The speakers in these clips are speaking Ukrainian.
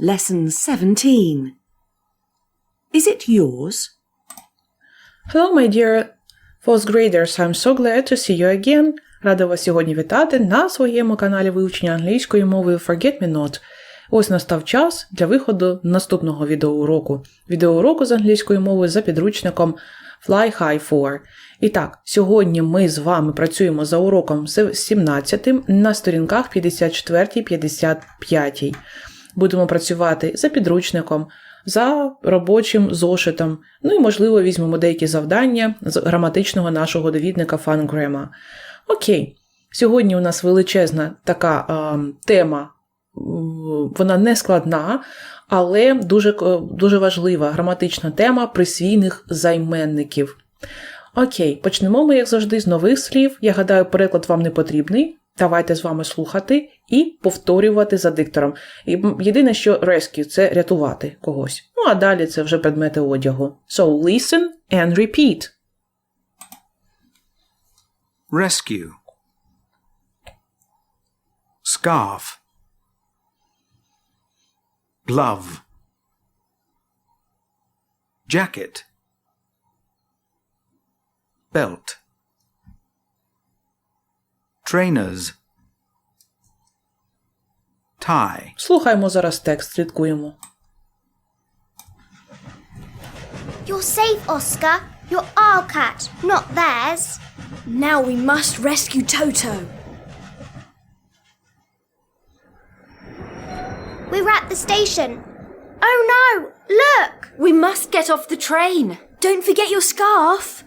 Lesson 17. Is it yours? Hello, my dear fourth graders. I'm so glad to see you again. Рада вас сьогодні вітати на своєму каналі вивчення англійської мови Forget Me Not. Ось настав час для виходу наступного відеоуроку. Відеоуроку з англійської мови за підручником Fly High 4. І так, сьогодні ми з вами працюємо за уроком 17 на сторінках 54-55. Будемо працювати за підручником, за робочим зошитом. Ну і, можливо, візьмемо деякі завдання з граматичного нашого довідника FunGramma. Окей, сьогодні у нас величезна така е, тема, вона не складна, але дуже, е, дуже важлива граматична тема присвійних займенників. Окей, почнемо ми, як завжди, з нових слів. Я гадаю, переклад вам не потрібний. Давайте з вами слухати і повторювати за диктором. І єдине, що rescue – це рятувати когось. Ну а далі це вже предмети одягу. So listen and repeat. rescue scarf glove jacket belt trainers tie Слухаємо зараз текст, слідкуємо. You're safe, Oscar. You're our cat, not theirs. Now we must rescue Toto. We're at the station. Oh no! Look! We must get off the train. Don't forget your scarf.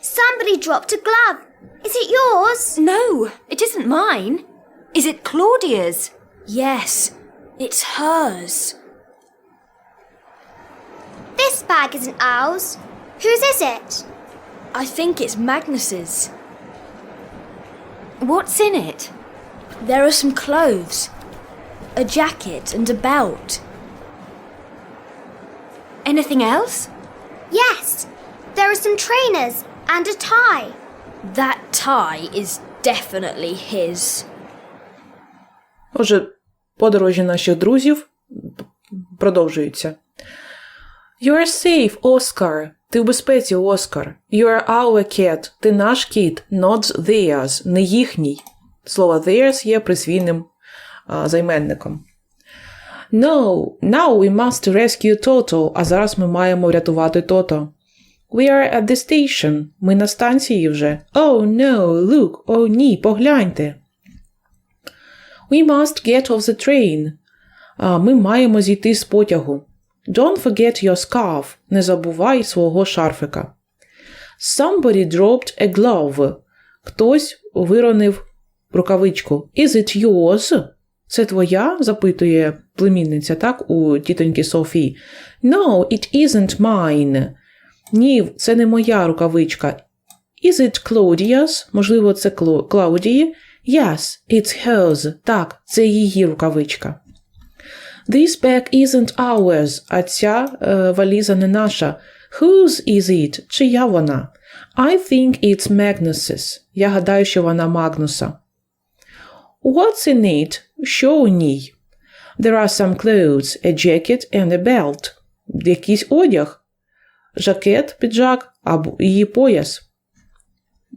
Somebody dropped a glove. Is it yours? No, it isn't mine. Is it Claudia's? Yes, it's hers. This bag isn't ours. Whose is it? I think it's Magnus's. What's in it? There are some clothes, a jacket, and a belt. Anything else? Yes. There are some trainers and a tie. That tie is definitely his. Отже, подорожі наших друзів продовжуються. You're safe, Oscar. Ти в безпеці, Оскар. You're our cat. Ти наш кіт, not theirs, не їхній. Слово theirs є присвійним а, займенником. No, now we must rescue Toto, а зараз ми маємо врятувати Тото. We are at the station. Ми на станції вже. Oh no, look, oh ні, погляньте. We must get off the train. А, ми маємо зійти з потягу. Don't forget your scarf. Не забувай свого шарфика. Somebody dropped a glove. Хтось виронив рукавичку. Is it yours? Це твоя? запитує племінниця, так, у тітоньки Софії. No, it isn't mine. Ні, це не моя рукавичка. Is it Claudia's? Можливо, це Клаудії? Yes, it's hers. Так, це її рукавичка. This bag isn't ours, а ця е, валіза не наша. Whose is it? Чия вона? I think it's Magnus's. Я гадаю, що вона Магнуса. What's in it? Що у ній? There are some clothes, a jacket and a belt. Якийсь одяг. Жакет, піджак або її пояс.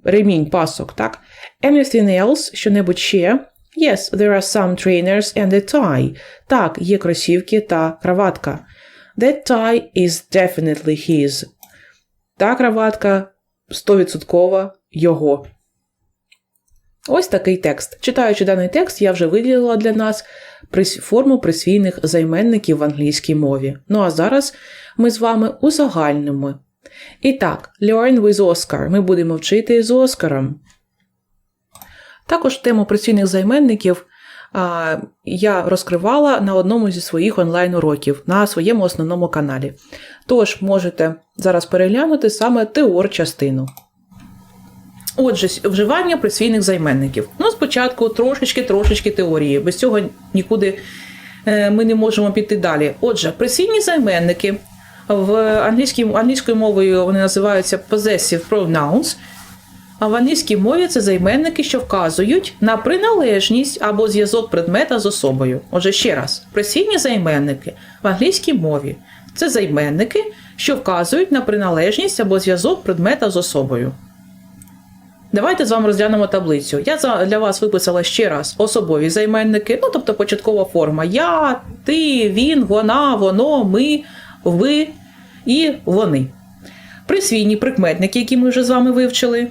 Ремінь, пасок, так? Anything else? Що-небудь ще? Yes, there are some trainers and a tie. Так, є кросівки та краватка. That tie is definitely his. Та краватка 100% його. Ось такий текст. Читаючи даний текст, я вже виділила для нас форму присвійних займенників в англійській мові. Ну а зараз ми з вами узагальнимо. І так, learn with Oscar. Ми будемо вчити з Оскаром. Також тему працівних займенників а, я розкривала на одному зі своїх онлайн-уроків на своєму основному каналі. Тож можете зараз переглянути саме теор-частину. Отже, вживання присвійних займенників. Ну, спочатку трошечки-трошечки теорії. Без цього нікуди е, ми не можемо піти далі. Отже, присвійні займенники в англійською мовою вони називаються possessive pronouns. А в англійській мові це займенники, що вказують на приналежність або зв'язок предмета з особою. Отже, ще раз, присвійні займенники в англійській мові це займенники, що вказують на приналежність або зв'язок предмета з особою. Давайте з вами розглянемо таблицю. Я для вас виписала ще раз особові займенники, ну тобто початкова форма я, ти, він, вона, воно, ми, ви і вони. Присвійні прикметники, які ми вже з вами вивчили,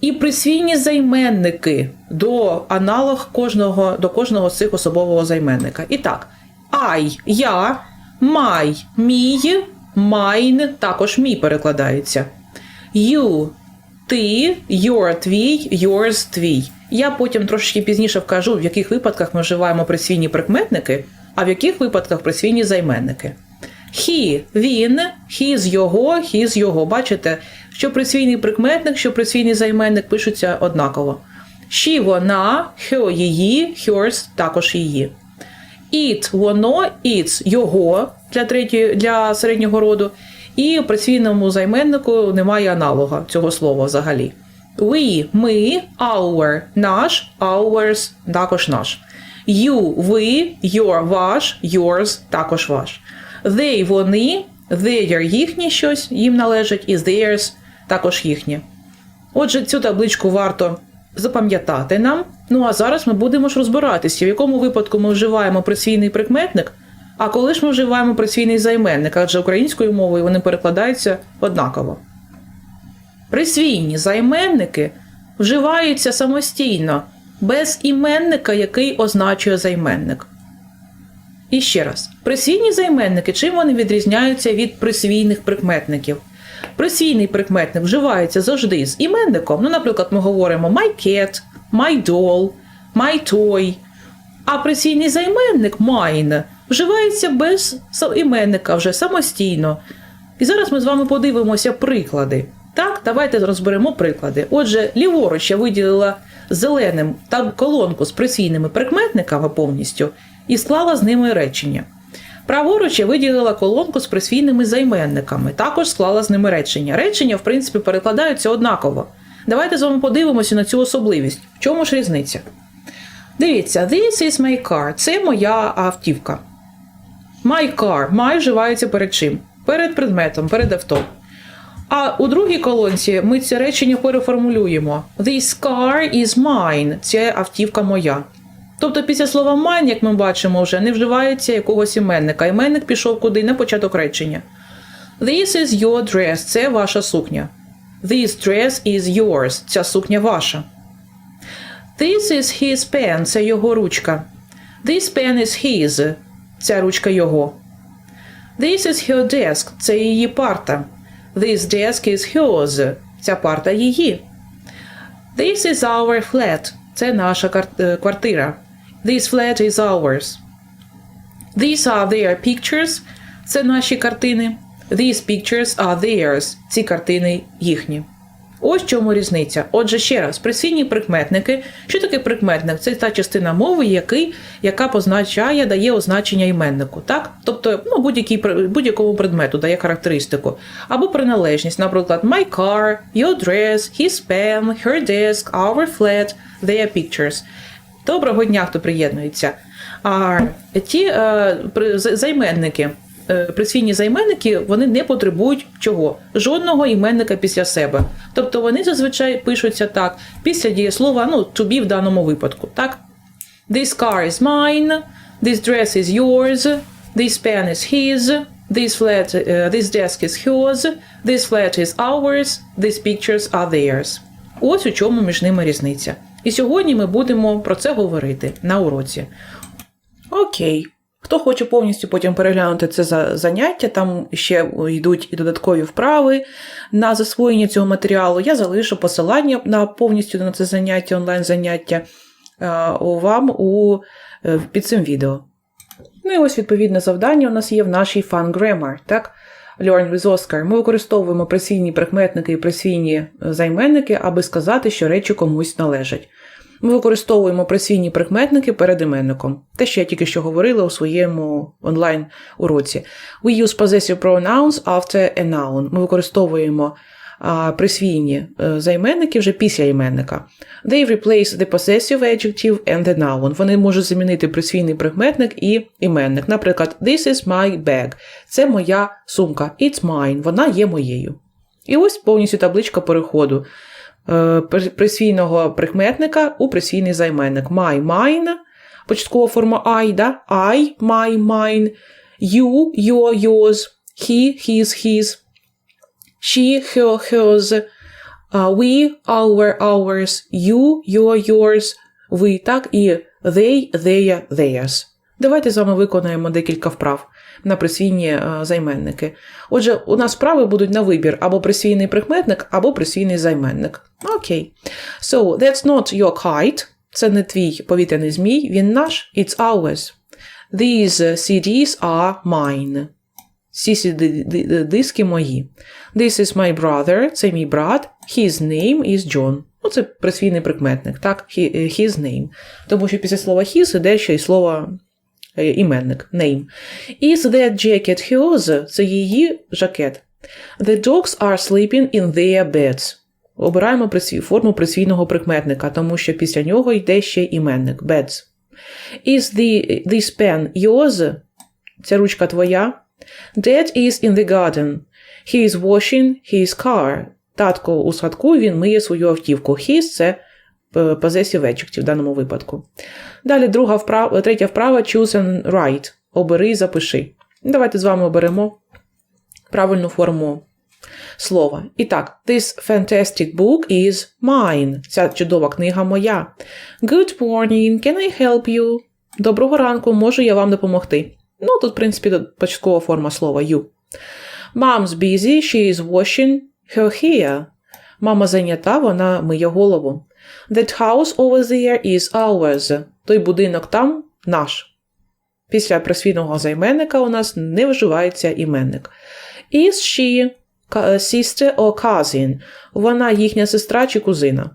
і присвійні займенники до аналог кожного, до кожного з цих особового займенника. І так, I – я, my – мій, mine – також мій перекладається. You ти, your твій, yours твій. Я потім трошки пізніше вкажу, в яких випадках ми вживаємо присвійні прикметники, а в яких випадках присвійні займенники. He – він, his – його, his – його. Бачите, що присвійний прикметник, що присвійний займенник пишуться однаково. She – вона, her – її, hers – також її. It – воно, its – його для, третьої, для середнього роду. І в присвійному займеннику немає аналога цього слова взагалі. We – ми, our – наш, ours – також наш. You – ви, your – ваш, yours – також ваш. They – вони, their – їхнє щось, їм належить, і theirs – також їхнє. Отже, цю табличку варто запам'ятати нам. Ну а зараз ми будемо ж розбиратися, в якому випадку ми вживаємо присвійний прикметник, а коли ж ми вживаємо присвійний займенник, адже українською мовою вони перекладаються однаково. Присвійні займенники вживаються самостійно, без іменника, який означує займенник. І ще раз, присвійні займенники, чим вони відрізняються від присвійних прикметників? Присвійний прикметник вживається завжди з іменником. Ну, наприклад, ми говоримо my cat, my doll, my toy. А присвійний займенник mine вживається без іменника вже самостійно. І зараз ми з вами подивимося приклади. Так, давайте розберемо приклади. Отже, ліворуч я виділила зеленим та колонку з присвійними прикметниками повністю і склала з ними речення. Праворуч я виділила колонку з присвійними займенниками, також склала з ними речення. Речення, в принципі, перекладаються однаково. Давайте з вами подивимося на цю особливість. В чому ж різниця? Дивіться, this is my car. Це моя автівка. My car. My вживається перед чим? Перед предметом, перед авто. А у другій колонці ми це речення переформулюємо. This car is mine. Це автівка моя. Тобто після слова mine, як ми бачимо, вже не вживається якогось іменника. Іменник пішов куди на початок речення. This is your dress. Це ваша сукня. This dress is yours. Ця сукня ваша. This is his pen. Це його ручка. This pen is his. Ця ручка його. This is her desk. Це її парта. This desk is hers. Ця парта її. This is our flat. Це наша е, квартира. This flat is ours. These are their pictures. Це наші картини. These pictures are theirs. Ці картини їхні. Ось чому різниця. Отже, ще раз, присвійні прикметники. Що таке прикметник? Це та частина мови, який, яка позначає, дає означення іменнику. Так? Тобто ну, будь-який, пр- будь-якому предмету дає характеристику. Або приналежність, наприклад, my car, your dress, his pen, her desk, our flat, their pictures. Доброго дня, хто приєднується. А ті е, займенники, присвійні займенники, вони не потребують чого? Жодного іменника після себе. Тобто вони зазвичай пишуться так, після дієслова, ну, be в даному випадку. Так? This car is mine, this dress is yours, this pen is his, this flat, е, this desk is hers, this flat is ours, these pictures are theirs. Ось у чому між ними різниця. І сьогодні ми будемо про це говорити на уроці. Окей. Хто хоче повністю потім переглянути це за- заняття, там ще йдуть і додаткові вправи на засвоєння цього матеріалу. Я залишу посилання на повністю на це заняття, онлайн-заняття е, вам у, е, під цим відео. Ну і ось відповідне завдання у нас є в нашій Fun Grammar, так? Learn with Oscar. Ми використовуємо присвійні прикметники і присвійні е, займенники, аби сказати, що речі комусь належать. Ми використовуємо присвійні прикметники перед іменником. Те, що я тільки що говорила у своєму онлайн-уроці. We use possessive pronouns after a noun. Ми використовуємо присвійні е, займенники вже після іменника. They replace the possessive adjective and the noun. Вони можуть замінити присвійний прикметник і іменник. Наприклад, This is my bag. Це моя сумка. It's mine. Вона є моєю. І ось повністю табличка переходу присвійного прикметника у присвійний займенник. My, mine, початкова форма I, да? I, my, mine, you, your, yours, he, his, his, she, her, hers, uh, we, our, ours, you, your, yours, ви, так, і they, their, theirs. Давайте з вами виконаємо декілька вправ на присвійні е, займенники. Отже, у нас вправи будуть на вибір або присвійний прикметник, або присвійний займенник. Окей. So, that's not your kite. Це не твій повітряний змій, він наш, it's ours. These uh, CDs are mine. Ці диски мої. This is my brother, це мій брат. His name is John. Ну, це присвійний прикметник, так? Е, His name. Тому що після слова his іде ще й слово е, іменник, name. Is that jacket hers? Це її жакет. The dogs are sleeping in their beds. Обираємо форму присвійного прикметника, тому що після нього йде ще іменник beds. Is the, this pen yours? Ця ручка твоя. Dad is in the garden. He is washing his car. Татко у садку, він миє свою автівку. His – це е, adjective в даному випадку. Далі друга вправа, третя вправа choose and write. Обери і запиши. Давайте з вами оберемо правильну форму слова. І так, this fantastic book is mine. Ця чудова книга моя. Good morning, can I help you? Доброго ранку, можу я вам допомогти. Ну, тут, в принципі, початкова форма слова you. Mom's busy, she is washing her hair. Мама зайнята, вона миє голову. That house over there is ours. Той будинок там наш. Після присвійного займенника у нас не вживається іменник. Is she sister or cousin? Вона їхня сестра чи кузина.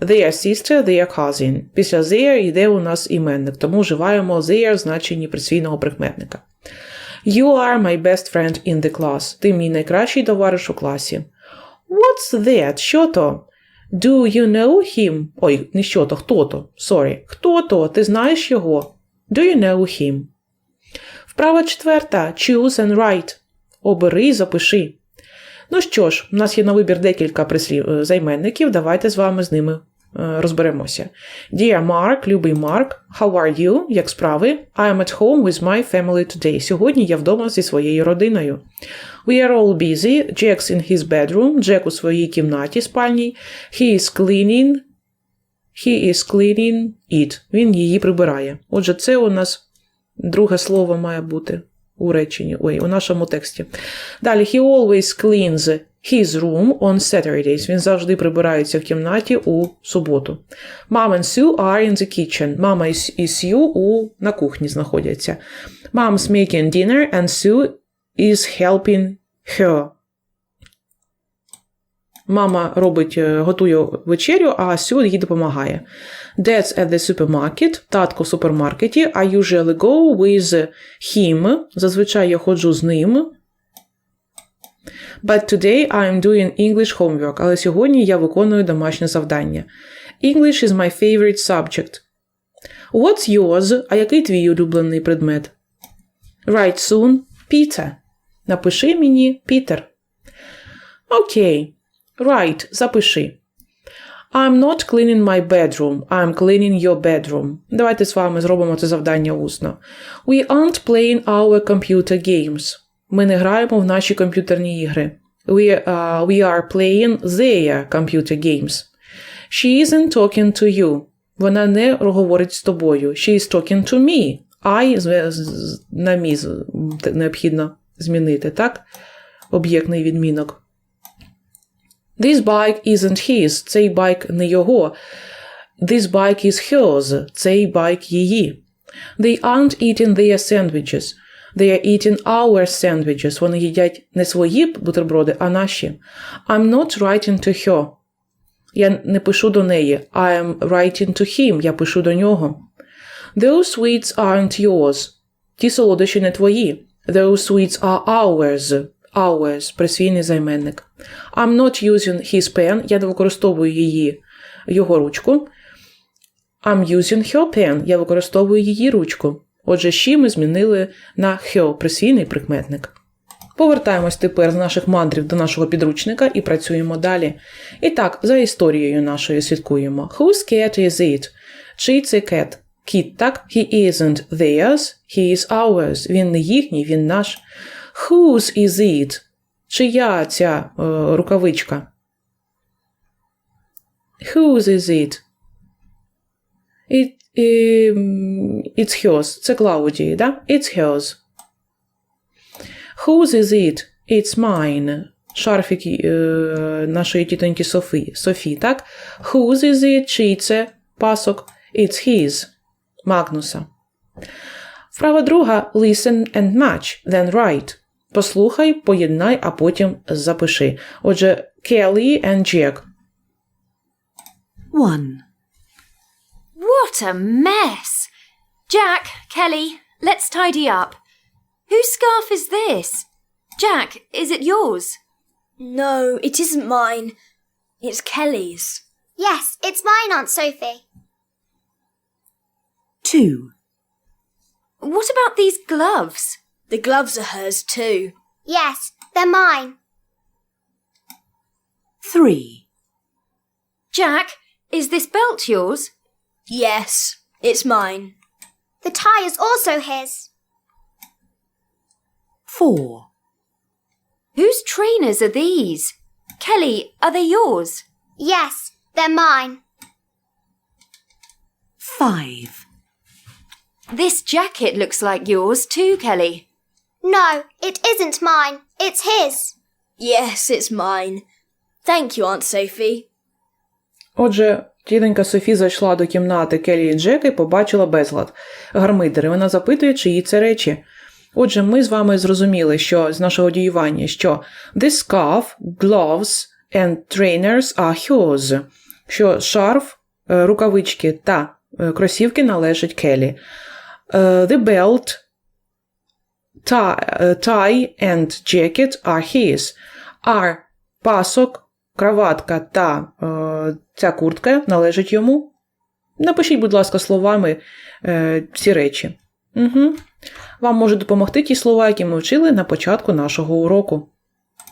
Their sister, their cousin. Після their йде у нас іменник, тому вживаємо their в значенні присвійного прикметника. You are my best friend in the class. Ти мій найкращий товариш у класі. What's that? Що то? Do you know him? Ой, не що то, хто то. Sorry. Хто то? Ти знаєш його? Do you know him? Вправа четверта. Choose and write. Обери і запиши. Ну що ж, у нас є на вибір декілька прислів е, займенників. Давайте з вами з ними розберемося. Dear Mark, любий Марк, how are you? Як справи? I am at home with my family today. Сьогодні я вдома зі своєю родиною. We are all busy. Jack's in his bedroom. Джек у своїй кімнаті спальній. He is cleaning. He is cleaning it. Він її прибирає. Отже, це у нас друге слово має бути у реченні, ой, у нашому тексті. Далі, he always cleans his room on Saturdays. Він завжди прибирається в кімнаті у суботу. Mom and Sue are in the kitchen. Мама і Сью у, на кухні знаходяться. Mom's making dinner and Sue is helping her. Мама робить, е, готує вечерю, а Сю їй допомагає. Dad's at the supermarket. Татко в супермаркеті. I usually go with him. Зазвичай я ходжу з ним. But today I'm doing English homework. Але сьогодні я виконую домашнє завдання. English is my favorite subject. What's yours? А який твій улюблений предмет? Write soon. Peter. Напиши мені Пітер. Окей. Write. Запиши. I'm not cleaning my bedroom. I'm cleaning your bedroom. Давайте з вами зробимо це завдання усно. We aren't playing our computer games. Ми не граємо в наші комп'ютерні ігри. We, uh, we are playing their computer games. She isn't talking to you. Вона не говорить з тобою. She is talking to me. I на мі необхідно змінити, так? Об'єктний відмінок. This bike isn't his. Цей байк не його. This bike is hers. Цей байк її. They aren't eating their sandwiches. They are eating our sandwiches. Вони їдять не свої бутерброди, а наші. I'm not writing to her. Я не пишу до неї. I am writing to him. Я пишу до нього. Those sweets aren't yours. Ті солодощі не твої. Those sweets are ours. Ours – присвійний займенник. I'm not using his pen. Я не використовую її, його ручку. I'm using her pen. Я використовую її ручку. Отже, she ми змінили на her – присвійний прикметник. Повертаємось тепер з наших мандрів до нашого підручника і працюємо далі. І так, за історією нашою слідкуємо. Whose cat is it? Чий це кет? Кіт, так? He isn't theirs, he is ours. Він не їхній, він наш. Whose is it? Чия ця е, рукавичка? Whose is it? Ем, it's hers. Це Клаудії, да? It's hers. Whose is it? It's mine. Шарфік е, нашої тітоньки Софі. Софі, так? Whose is it? Чий це пасок? It's his. Магнуса. Вправа друга listen and match, then write. Послухай, поєднай, а потім запиши. Отже, Kelly and Jack. 1. What a mess! Jack, Kelly, let's tidy up. Whose scarf is this? Jack, is it yours? No, it isn't mine. It's Kelly's. Yes, it's mine, Aunt Sophie. 2. What about these gloves? The gloves are hers too. Yes, they're mine. 3. Jack, is this belt yours? Yes, it's mine. The tie is also his. 4. Whose trainers are these? Kelly, are they yours? Yes, they're mine. 5. This jacket looks like yours too, Kelly. No, it isn't mine. It's his. Yes, it's mine. Thank you, Aunt Sophie. Отже, тітонька Софі зайшла до кімнати Келі і Джека і побачила безлад. Гармидер, вона запитує, чиї це речі. Отже, ми з вами зрозуміли, що з нашого діювання, що this scarf, gloves and trainers are hers, що шарф, е, рукавички та е, кросівки належать Келі. Е, The belt, tie and jacket are his. Are пасок, краватка та е, ця куртка належить йому. Напишіть, будь ласка, словами е, ці речі. Угу. Вам можуть допомогти ті слова, які ми вчили на початку нашого уроку.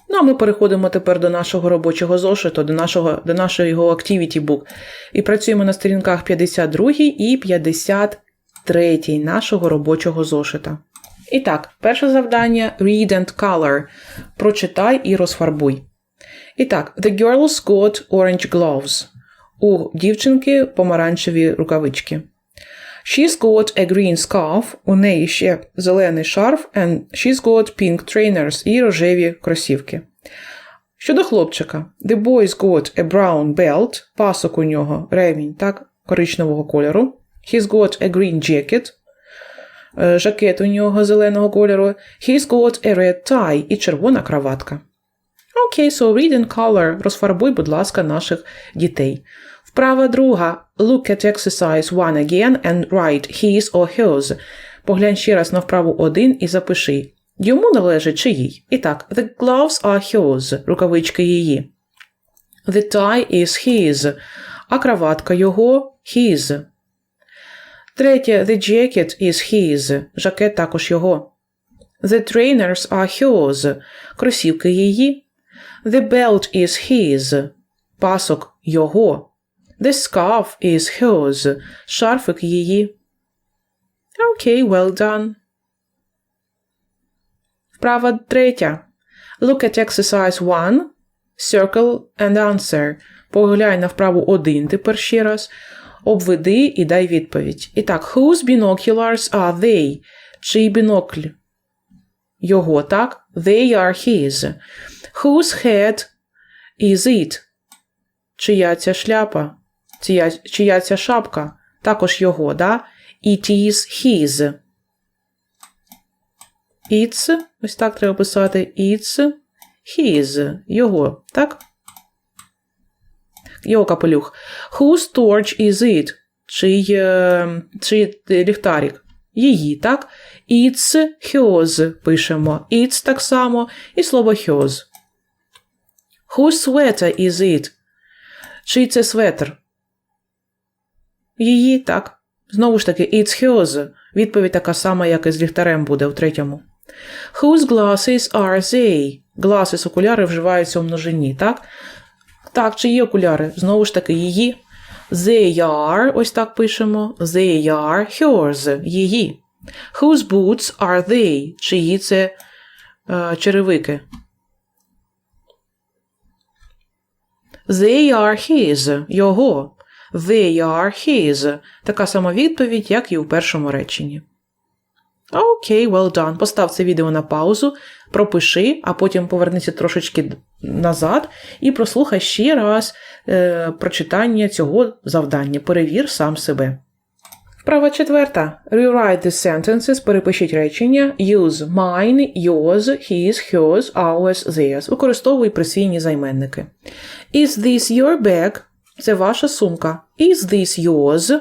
Ну, а ми переходимо тепер до нашого робочого зошиту, до нашого, до нашого його Activity Book. І працюємо на сторінках 52 і 53 нашого робочого зошита. І так, перше завдання Read and Color. Прочитай і розфарбуй. І так, the girls got orange gloves. У дівчинки помаранчеві рукавички. She's got a green scarf. У неї ще зелений шарф, and she's got pink trainers і рожеві кросівки. Щодо хлопчика, the boy's got a brown belt, пасок у нього ремінь, так, коричневого кольору. He's got a green jacket, е, жакет у нього зеленого кольору. He's got a red tie і червона краватка. Окей, so read and color. Розфарбуй, будь ласка, наших дітей. Вправа друга. Look at exercise one again and write his or hers. Поглянь ще раз на вправу один і запиши. Йому належить чи їй. І так, the gloves are hers. Рукавички її. The tie is his. А краватка його his. Третє, the jacket is his. Жакет також його. The trainers are hers. Кросівки її. The belt is his. Пасок його. The scarf is hers. Шарфик її. Окей, well done. Вправа третя. Look at exercise 1. Circle and answer. Поглянь на вправу 1 тепер ще раз. Обведи і дай відповідь. І так, whose binoculars are they? Чий бінокль? Його, так? They are his. Whose head is it? Чия ця шляпа? Чия, чия ця шапка? Також його, да? It is his. It's, ось так треба писати. It's his. Його, так? Його капелюх. Whose torch is it? Чий, е, чий ліхтарик? її, так? It's hers пишемо. It's так само і слово hers. Whose sweater is it? Чий це светр? Її, так. Знову ж таки, it's hers. Відповідь така сама, як і з ліхтарем буде в третьому. Whose glasses are they? Glasses, окуляри вживаються у множині, так? Так, чиї окуляри? Знову ж таки, її. They are, ось так пишемо. They are hers, її. Whose boots are they? Чиї це е, черевики? They are his, його. They are his. Така сама відповідь, як і у першому реченні. Окей, well done. Постав це відео на паузу, пропиши, а потім повернися трошечки назад і прослухай ще раз е, прочитання цього завдання. Перевір сам себе. Вправа четверта. Rewrite the sentences, перепишіть речення. Use mine, yours, his, hers, ours, theirs. Використовуй присвійні займенники. Is this your bag? Це ваша сумка. Is this yours?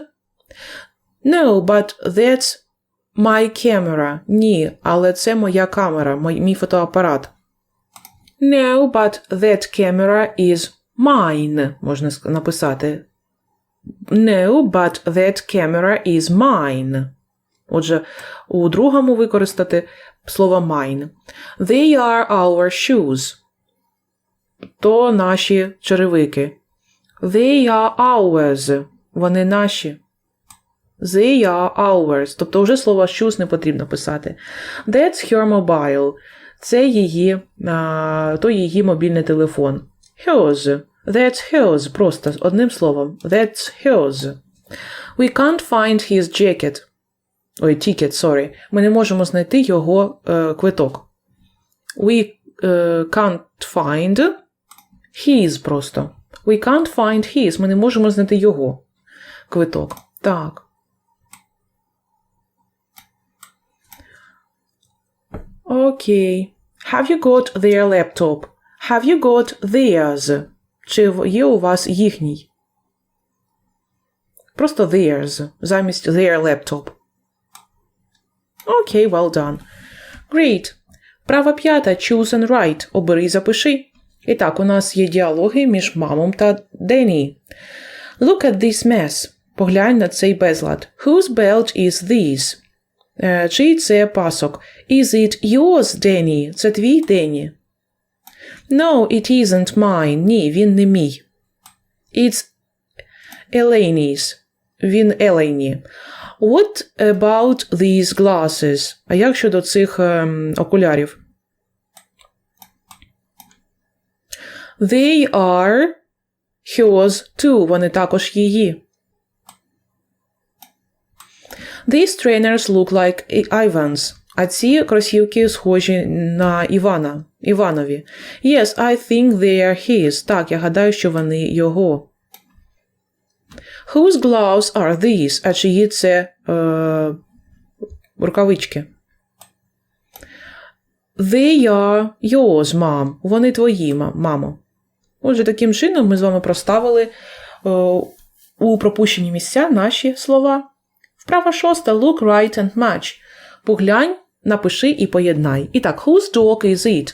No, but that's my camera. Ні, але це моя камера, мій, фотоапарат. No, but that camera is mine. Можна написати. No, but that camera is mine. Отже, у другому використати слово mine. They are our shoes. То наші черевики. They are ours. Вони наші. They are ours. Тобто вже слово shoes не потрібно писати. That's her mobile. Це її, а, то її мобільний телефон. Hers. That's hers. Просто одним словом. That's hers. We can't find his jacket. Ой, ticket, sorry. Ми не можемо знайти його е, квиток. We е, can't find his просто. We can't find his. Ми не можемо знайти його квиток. Так. Окей. Have you got their laptop? Have you got theirs? Чи є у вас їхній? Просто theirs замість their laptop. Окей, well done. Great. Права п'ята. Choose and write. Обери і запиши. І так, у нас є діалоги між мамом та Денні. Look at this mess. Поглянь на цей безлад. Whose belt is this? Е, Чий це пасок? Is it yours, Danny? Це твій Денні? No, it isn't mine. Ні, він не мій. It's Elaine's. Він Елейні. What about these glasses? А як щодо цих ем, окулярів? They are hers too. Вони також її. These trainers look like Ivan's. А ці кросівки схожі на Івана. Іванові. Yes, I think they are his. Так, я гадаю, що вони його. Whose gloves are these? А чиї це е, рукавички? They are yours, mom. Вони твої, мамо. Отже, таким чином ми з вами проставили е, у пропущені місця наші слова. Вправа шоста look, write and match. Поглянь, напиши і поєднай. І так, whose dog is it?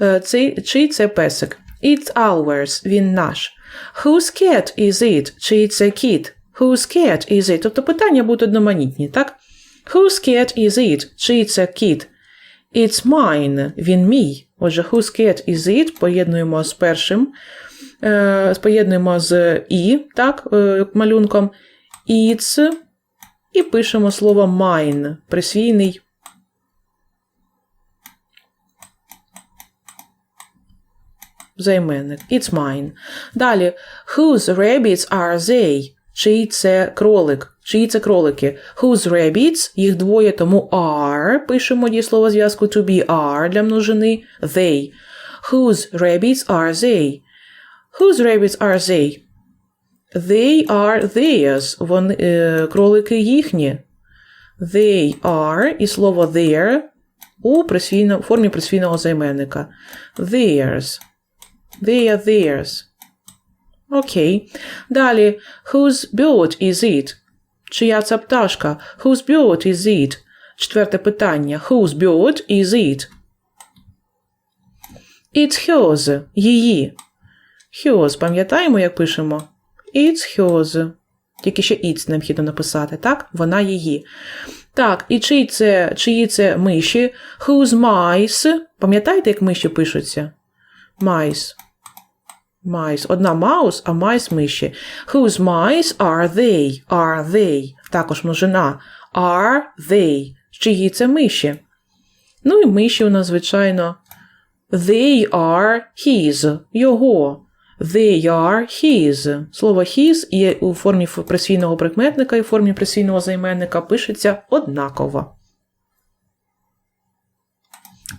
Е, Цей, чий це песик? It's ours, він наш. Whose cat is it? Чий це кіт? Whose cat is it? Тобто питання будуть одноманітні, так? Whose cat is it? Чий це кіт? It's mine, він мій. Отже, whose cat is it поєднуємо з першим, е, поєднуємо з і, так, е, малюнком. It's і пишемо слово mine, присвійний. Займенник. It's mine. Далі. Whose rabbits are they? Чий це кролик? Чиї це кролики? Whose rabbits? Їх двоє, тому are. Пишемо дієслово зв'язку to be are для множини. They. Whose rabbits are they? Whose rabbits are they? They are theirs. Вони, е, кролики їхні. They are і слово their у присвійно, формі присвійного займенника. Theirs. They are theirs. Окей. Далі. Whose bird is it? Чия це пташка? Whose bird is it? Четверте питання. Whose bird is it? It's hers. Її. Hers. Пам'ятаємо, як пишемо? It's hers. Тільки ще it's необхідно написати, так? Вона її. Так, і чиї це, чиї це миші? Whose mice? Пам'ятаєте, як миші пишуться? Mice. Mice. Одна маус, а mice миші. Whose mice are they? Are they? Також множина. Are they? Чиї це миші? Ну і миші у нас, звичайно. They are his. Його. They are his. Слово his є у формі присвійного прикметника і у формі присвійного займенника пишеться однаково.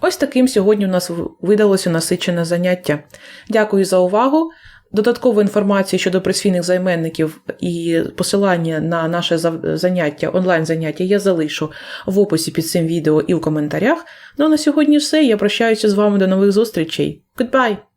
Ось таким сьогодні у нас видалося насичене заняття. Дякую за увагу. Додаткову інформацію щодо присвійних займенників і посилання на наше заняття, онлайн-заняття я залишу в описі під цим відео і в коментарях. Ну а на сьогодні все. Я прощаюся з вами до нових зустрічей. Goodbye!